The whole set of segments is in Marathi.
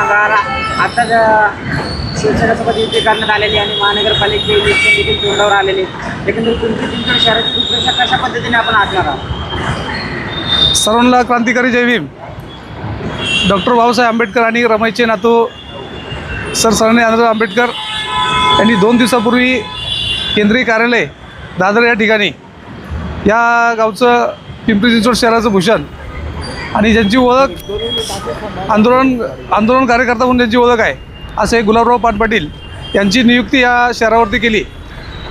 सांगाल आता ज- शिवसेनेसोबत युती करण्यात आलेली आणि महानगरपालिकेचे इलेक्शन देखील तोंडावर आलेले आहेत. तुमची तुमच्या शहराची रूपरेषा कशा पद्धतीने आपण आखणार आहात? सर्वांना क्रांतिकारी जय भीम. डॉक्टर बाबासाहेब आंबेडकर आणि रमाईचे नातू सर सरांनी आनंद आंबेडकर यांनी दोन दिवसापूर्वी केंद्रीय कार्यालय दादर या ठिकाणी या गावचं पिंपरी चिंचवड शहराचं भूषण आणि ज्यांची ओळख आंदोलन आंदोलन कार्यकर्ता म्हणून ज्यांची ओळख आहे असे गुलाबराव पाट पाटील यांची नियुक्ती या शहरावरती केली.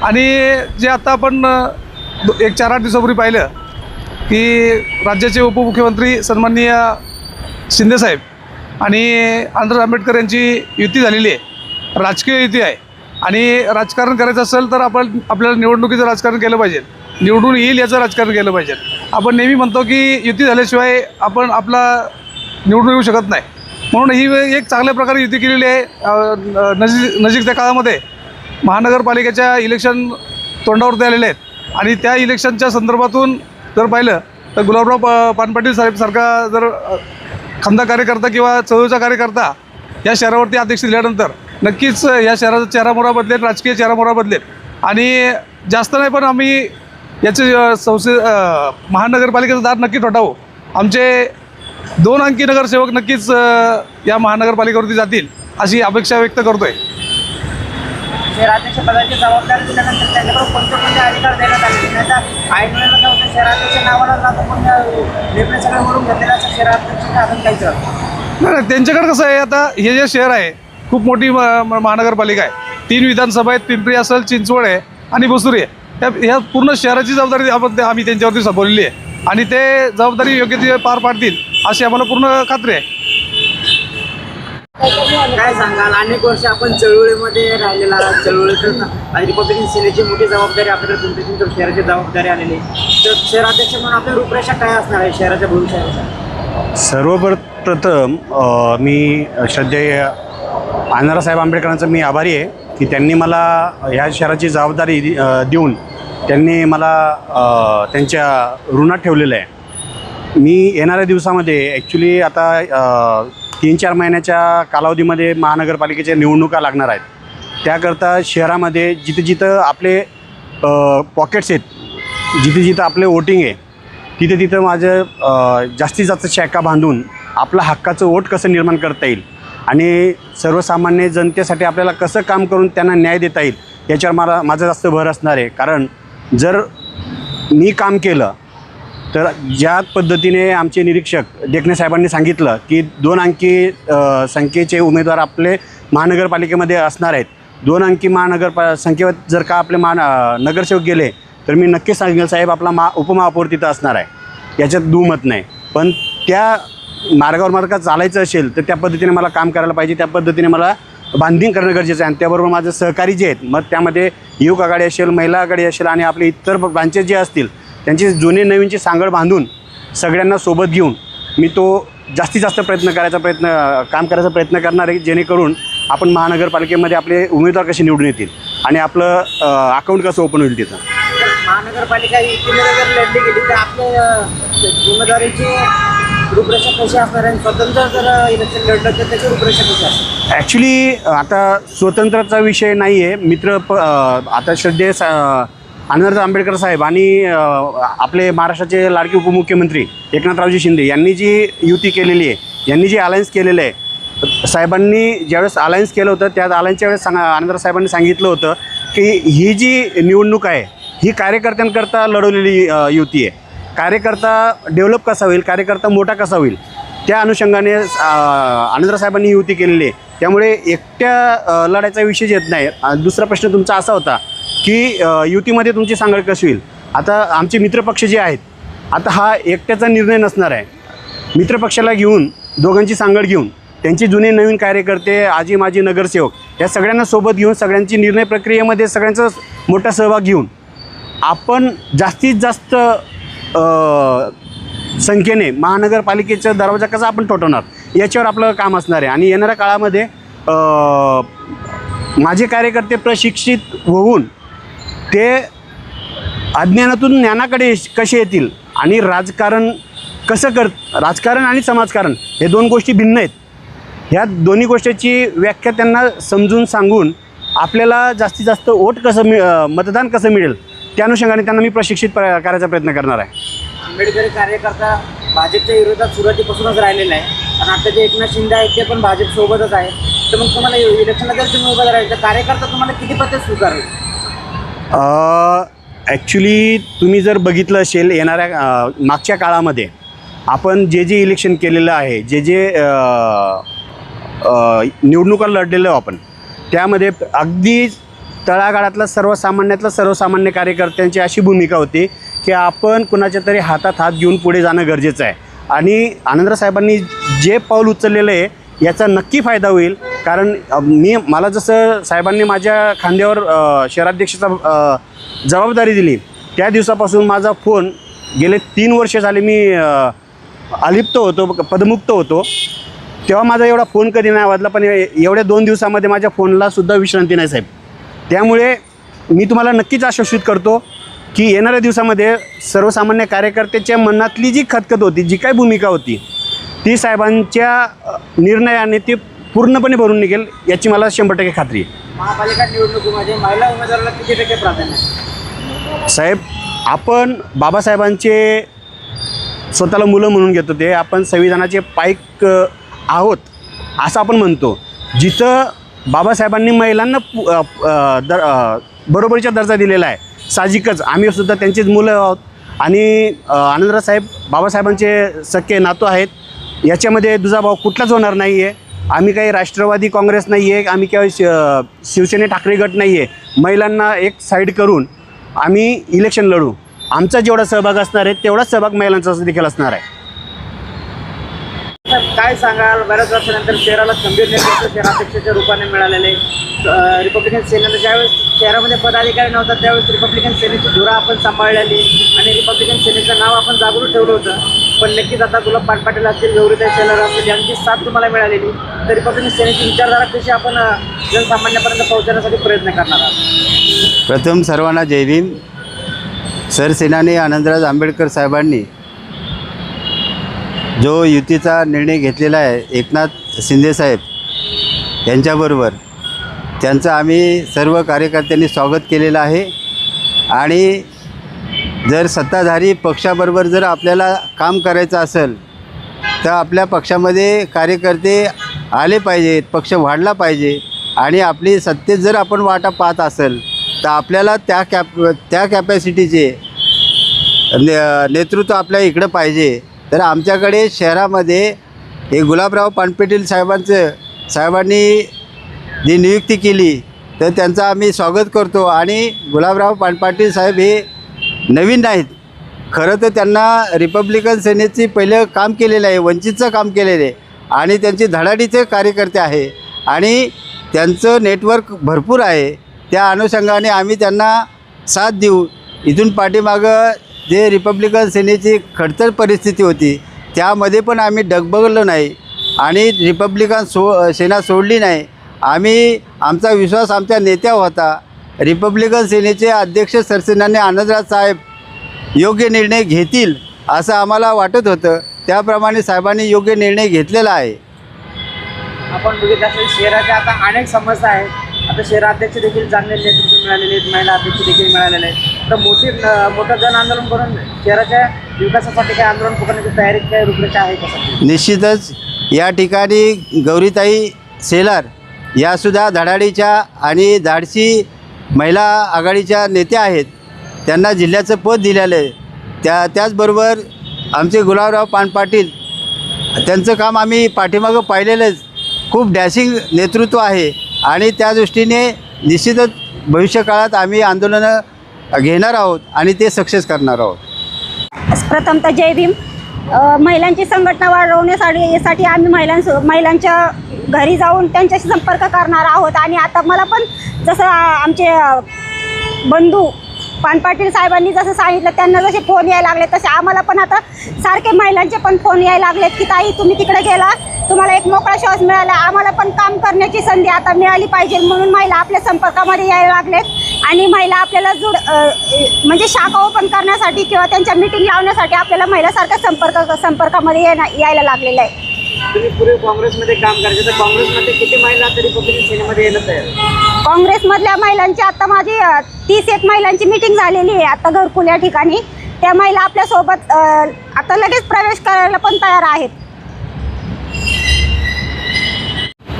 आणि जे आता आपण एक चार आठ दिवसापूर्वी पाहिलं की राज्याचे उपमुख्यमंत्री सन्माननीय शिंदेसाहेब आणि आंध्र आंबेडकर यांची युती झालेली आहे राजकीय युती आहे. आणि राजकारण करायचं असेल तर आपण आपल्याला निवडणुकीचं राजकारण केलं पाहिजे. निवडून येईल याचं राजकारण केलं पाहिजे. आपण नेहमी म्हणतो की युती झाल्याशिवाय आपण आपला निवडून येऊ शकत नाही. म्हणून ही एक चांगल्या प्रकारे युती केलेली आहे. नजीक नजीकच्या काळामध्ये महानगरपालिकेच्या इलेक्शन तोंडावरती आलेले आहेत. आणि त्या इलेक्शनच्या संदर्भातून जर पाहिलं तर गुलाबराव प पानपाटील साहेबसारखा जर खंदा कार्यकर्ता किंवा चळवळीचा कार्यकर्ता या शहरावरती अध्यक्ष दिल्यानंतर नक्कीच या शहराचा चेहरामोरा बदलेल राजकीय चेहरामोरा बदलेल आणि जास्त नाही पण आम्ही याचे अ, महानगरपालिकेचं दार नक्की ठोठावू आमचे दोन अंकी नगरसेवक नक्कीच या महानगरपालिकेवरती जातील अशी अपेक्षा व्यक्त करतोय. शहराध्यक्ष पदाची जबाबदारी दिल्यानंतर त्यांच्याकडे कोणते कोणते अधिकार देण्यात आले? त्याचा ऐन वेळेला काय होतं शहराध्यक्ष नावाला जातो पण निर्णय सगळे वरून घेतलेला असं शहराध्यक्ष अजून काहीच नाही नाही त्यांच्याकडे कसं आहे आता हे जे शहर आहे खूप मोठी महानगरपालिका आहे. तीन विधानसभा आहेत पिंपरी असेल चिंचवड आहे आणि बसुरी आहे. ह्या ह्या पूर्ण शहराची जबाबदारी आपण आम्ही त्यांच्यावरती सोपवलेली आहे. आणि ते जबाबदारी योग्य ते पार पाडतील अशी आम्हाला पूर्ण खात्री आहे. काय सांगाल? अनेक वर्ष आपण चळवळीमध्ये राहिलेला आहात. चळवळीतून आणि रिपब्लिकन सेनेची मोठी जबाबदारी आपल्याला पिंपरी चिंचवड शहराची जबाबदारी आलेली. तर शहराध्यक्ष म्हणून आपल्या रूपरेषा काय असणार आहे शहराच्या भविष्यानुसार? सर्वप्रथम मी श्रद्धेय आनंदरावसाहेब आंबेडकरांचा मी आभारी आहे. की त्यांनी मला ह्या शहराची जबाबदारी दि- देऊन त्यांनी मला त्यांच्या ऋणात ठेवलेलं आहे. मी येणाऱ्या दिवसामध्ये ॲक्च्युली आता तीन चार महिन्याच्या कालावधीमध्ये महानगरपालिकेच्या निवडणुका लागणार आहेत. त्याकरता शहरामध्ये जिथं जिथं आपले पॉकेट्स आहेत जिथे जिथं आपले वोटिंग आहे तिथे तिथं माझं जास्तीत जास्त शाखा बांधून आपला हक्काचं वोट कसं निर्माण करता येईल आणि सर्वसामान्य जनतेसाठी आपल्याला कसं काम करून त्यांना न्याय देता येईल याच्यावर मला माझा जास्त भर असणार आहे. कारण जर मी काम केलं तर ज्या पद्धतीने आमचे निरीक्षक देखणे साहेबांनी सांगितलं की दोन अंकी संख्येचे उमेदवार आपले महानगरपालिकेमध्ये असणार आहेत. दोन अंकी महानगरपा संख्येवर जर का आपले महा नगरसेवक गेले तर मी नक्कीच सांगेल साहेब आपला मा उपमहापौर तिथं असणार आहे. याच्यात दुमत नाही. पण त्या मार्गावर मला का चालायचं असेल तर त्या पद्धतीने मला काम करायला पाहिजे. त्या पद्धतीने मला बांधिंग करणं गरजेचं आहे. आणि त्याबरोबर माझं सहकारी जे आहेत मग त्यामध्ये युवक आघाडी असेल महिला आघाडी असेल आणि आपले इतर ब्रांचेस जे असतील त्यांची जुने नवीनची सांगड बांधून सगळ्यांना सोबत घेऊन मी तो जास्तीत जास्त प्रयत्न करायचा प्रयत्न काम करायचा प्रयत्न करणार आहे जेणेकरून आपण महानगरपालिकेमध्ये आपले उमेदवार कसे निवडून येतील आणि आपलं अकाउंट कसं ओपन होईल तिथं. महानगरपालिका ही लढली गेली तर आपले उमेदवारीची रूपरेषा कशी असणार आहे. स्वतंत्र जर इलेक्शन लढलं तर त्याची रूपरेषा कशी असणार. ॲक्च्युली आता स्वतंत्राचा विषय नाही आहे मित्र प आता श्रद्धेय सा आनंद आंबेडकर साहेब आणि अ, आपले महाराष्ट्राचे लाडके उपमुख्यमंत्री एकनाथरावजी शिंदे यांनी जी युती केलेली आहे यांनी जी अलायन्स केलेलं आहे साहेबांनी ज्यावेळेस अलायन्स केलं होतं त्या अलायन्सच्या वेळेस सांगा आनंदराव साहेबांनी सांगितलं होतं की ही जी निवडणूक आहे ही कार्यकर्त्यांकरता लढवलेली अ, युती आहे. कार्यकर्ता डेव्हलप कसा होईल कार्यकर्ता मोठा कसा होईल त्या अनुषंगाने आनंदराव साहेबांनी युती केलेली आहे. त्यामुळे एकट्या लढायचा विषय येत नाही. दुसरा प्रश्न तुमचा असा होता की युतीमध्ये तुमची सांगड कशी होईल? आता आमचे मित्रपक्ष जे आहेत आता हा एकट्याचा निर्णय नसणार आहे. मित्रपक्षाला घेऊन दोघांची सांगड घेऊन त्यांचे जुने नवीन कार्यकर्ते आजी माजी नगरसेवक या सगळ्यांना सोबत घेऊन सगळ्यांची निर्णय प्रक्रियेमध्ये सगळ्यांचा मोठा सहभाग घेऊन आपण जास्तीत जास्त संख्येने महानगरपालिकेचा दरवाजा कसा आपण ठोठवणार? याच्यावर आपलं काम असणार आहे. आणि येणाऱ्या काळामध्ये माझे कार्यकर्ते प्रशिक्षित होऊन ते अज्ञानातून ज्ञानाकडे कसे येतील आणि राजकारण कसं कर राजकारण आणि समाजकारण हे दोन गोष्टी भिन्न आहेत. ह्या दोन्ही गोष्टीची व्याख्या त्यांना समजून सांगून आपल्याला जास्तीत जास्त वोट कसं मिळ मतदान कसं मिळेल त्या अनुषंगाने त्यांना मी प्रशिक्षित प्र- करायचा प्रयत्न करणार आहे. आंबेडकरी कार्यकर्ता भाजपच्या विरोधात सुरुवातीपासूनच राहिलेला आहे. आणि आता जे एकनाथ शिंदे आहेत ते पण भाजप सोबतच आहेत तर मग तुम्हाला इलेक्शनला जर तुम्ही उभं राहील तर कार्यकर्ता तुम्हाला किती पद्धत स्वीकारेल? ॲक्च्युली तुम्ही जर बघितलं असेल येणाऱ्या मागच्या काळामध्ये आपण जे जे इलेक्शन केलेलं आहे जे जे निवडणुका लढलेलो आपण त्यामध्ये अगदी तळागाळातला सर्वसामान्यातला सर्वसामान्य कार्यकर्त्यांची अशी भूमिका होती की आपण कुणाच्या तरी हातात हात घेऊन पुढे जाणं गरजेचं आहे. आणि आनंदराव साहेबांनी जे पाऊल उचललेलं आहे याचा नक्की फायदा होईल. कारण मी मला जसं साहेबांनी माझ्या खांद्यावर शहराध्यक्षाचा जबाबदारी दिली त्या दिवसापासून माझा फोन गेले तीन वर्ष झाले मी अलिप्त होतो पदमुक्त होतो. तेव्हा माझा एवढा फोन कधी नाही वाजला पण एवढ्या दोन दिवसामध्ये माझ्या फोनला सुद्धा विश्रांती नाही साहेब. त्यामुळे मी तुम्हाला नक्कीच आश्वासित करतो की येणाऱ्या दिवसामध्ये सर्वसामान्य कार्यकर्त्याच्या मनातली जी खतखत होती जी काही भूमिका होती ती साहेबांच्या निर्णयाने ती पूर्णपणे भरून निघेल याची मला शंभर टक्के खात्री आहे महापालिका निवडणुकीमध्ये महिला उमेदवाराला किती टक्के प्राधान्य? साहेब आपण बाबासाहेबांचे स्वतःला मुलं म्हणून घेतो ते आपण संविधानाचे पाईक आहोत असं आपण म्हणतो जिथं बाबासाहेबांनी महिलांना पु- दर बरोबरीचा दर्जा दिलेला आहे. साहजिकच आम्ही सुद्धा त्यांचीच मुलं आहोत. आणि आनंदराव साहेब बाबासाहेबांचे सख्खे नातू आहेत. याच्यामध्ये दुजाभाव कुठलाच होणार नाही आहे आम्ही काही राष्ट्रवादी काँग्रेस नाही आहे आम्ही काही शि- शिवसेने ठाकरे गट नाही आहे महिलांना एक साईड करून आम्ही इलेक्शन लढू. आमचा जेवढा सहभाग असणार आहे तेवढाच सहभाग महिलांचा देखील असणार आहे. काय सांगाल? बऱ्याच वर्षानंतर शहराला गंभीर नेतृत्व शहराध्यक्षाच्या रूपाने मिळालेले. रिपब्लिकन सेनेनं ज्यावेळेस शहरामध्ये पदाधिकारी नव्हता त्यावेळेस रिपब्लिकन सेनेची धुरा आपण सांभाळलेली आणि रिपब्लिकन सेनेचं नाव आपण जागृत ठेवलं होतं. पण नक्कीच आता गुलाब पाटपाटील असतील गौरीताई शेलर असतील यांची साथ तुम्हाला मिळालेली. तर रिपब्लिकन सेनेची विचारधारा कशी आपण जनसामान्यापर्यंत पोहोचण्यासाठी प्रयत्न करणार आहात? प्रथम सर्वांना जय भीम. सरसेनानी आनंदराज आंबेडकर साहेबांनी जो युतीचा निर्णय घेतलेला आहे एकनाथ शिंदेसाहेब यांच्याबरोबर त्यांचं आम्ही सर्व कार्यकर्त्यांनी स्वागत केलेलं आहे. आणि जर सत्ताधारी पक्षाबरोबर जर आपल्याला काम करायचं असेल तर आपल्या पक्षामध्ये कार्यकर्ते आले पाहिजेत पक्ष वाढला पाहिजे. आणि आपली सत्तेत जर आपण वाटा पाहत असेल तर आपल्याला त्या कॅप त्या कॅपॅसिटीचे ने नेतृत्व आपल्या इकडं पाहिजे. तर आमच्याकडे शहरामध्ये हे गुलाबराव पानपेटील साहेबांचं साहेबांनी जी नियुक्ती केली तर त्यांचं आम्ही स्वागत करतो. आणि गुलाबराव पानपाटील साहेब हे नवीन नाहीत. खरं तर त्यांना रिपब्लिकन सेनेची पहिलं काम केलेलं आहे वंचितचं काम केलेलं आहे. आणि त्यांची धडाडीचे कार्यकर्ते आहे. आणि त्यांचं नेटवर्क भरपूर आहे. त्या अनुषंगाने आम्ही त्यांना साथ देऊ. इथून पाठीमागं जे रिपब्लिकन सेनेची खडतर परिस्थिती होती त्यामध्ये पण आम्ही डगबगलो नाही आणि रिपब्लिकन सो सेना सोडली नाही. आम्ही आमचा विश्वास आमच्या नेत्यावर होता. रिपब्लिकन सेनेचे अध्यक्ष सरसेनाने आनंदराज साहेब योग्य निर्णय घेतील असं आम्हाला वाटत होतं. त्याप्रमाणे साहेबांनी योग्य निर्णय घेतलेला आहे. आपण बघितलं असेल शहराच्या आता अनेक समस्या आहेत. आता शहराध्यक्ष देखील चांगले नेतृत्व मिळालेले आहेत महिला अध्यक्ष देखील मिळालेले आहेत. तर मोठी मोठं जन आंदोलन करून शहराच्या विकासासाठी काय आंदोलन पुकारण्याची तयारी काय रूपरेषा आहे का निश्चितच या ठिकाणी गौरीताई सेलार यासुद्धा धडाडीच्या आणि धाडसी महिला आघाडीच्या नेत्या आहेत. त्यांना जिल्ह्याचं पद दिलेलं आहे. त्या त्याचबरोबर आमचे गुलाबराव पान पाटील त्यांचं काम आम्ही पाठीमागं पाहिलेलंच. खूप डॅशिंग नेतृत्व आहे. आणि त्या दृष्टीने निश्चितच भविष्यकाळात आम्ही आंदोलनं घेणार आहोत आणि ते सक्सेस करणार आहोत. प्रथमतः जय भीम. महिलांची संघटना वाढवण्यासाठी यासाठी आम्ही महिलांसो महिलांच्या घरी जाऊन त्यांच्याशी संपर्क करणार आहोत. आणि आता मला पण जसं आमचे बंधू पान पानपाटील साहेबांनी जसं सांगितलं त्यांना जसे फोन यायला लागले तसे आम्हाला पण आता सारखे महिलांचे पण फोन यायला लागलेत की ताई तुम्ही तिकडे गेला तुम्हाला एक मोकळा श्वास मिळाला आम्हाला पण काम करण्याची संधी आता मिळाली पाहिजे. म्हणून महिला आपल्या संपर्कामध्ये यायला लागलेत आणि महिला आपल्याला जुड म्हणजे शाखा ओपन करण्यासाठी किंवा त्यांच्या मीटिंग लावण्यासाठी आपल्याला महिलासारख्या संपर्क संपर्कामध्ये येणं यायला लागलेलं आहे. तुम्ही पूर्वी काँग्रेसमध्ये काम करायचे तर काँग्रेसमध्ये किती महिला तरी रिपब्लिकन सेनेमध्ये येणं तयार काँग्रेसमधल्या महिलांची आता माझी अ, तीस एक महिलांची मीटिंग झालेली आहे आता घरकुल या ठिकाणी. त्या महिला आपल्यासोबत अ, आता लगेच प्रवेश करायला पण तयार आहेत.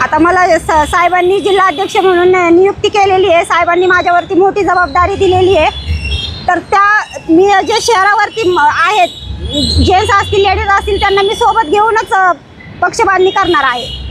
आता मला स- साहेबांनी जिल्हाध्यक्ष म्हणून नियुक्ती केलेली आहे. साहेबांनी माझ्यावरती मोठी जबाबदारी दिलेली आहे. तर त्या मी जे शहरावरती म- आहेत जेंट्स असतील लेडीज असतील त्यांना मी सोबत घेऊनच अ, पक्ष बांधणी करणार आहे.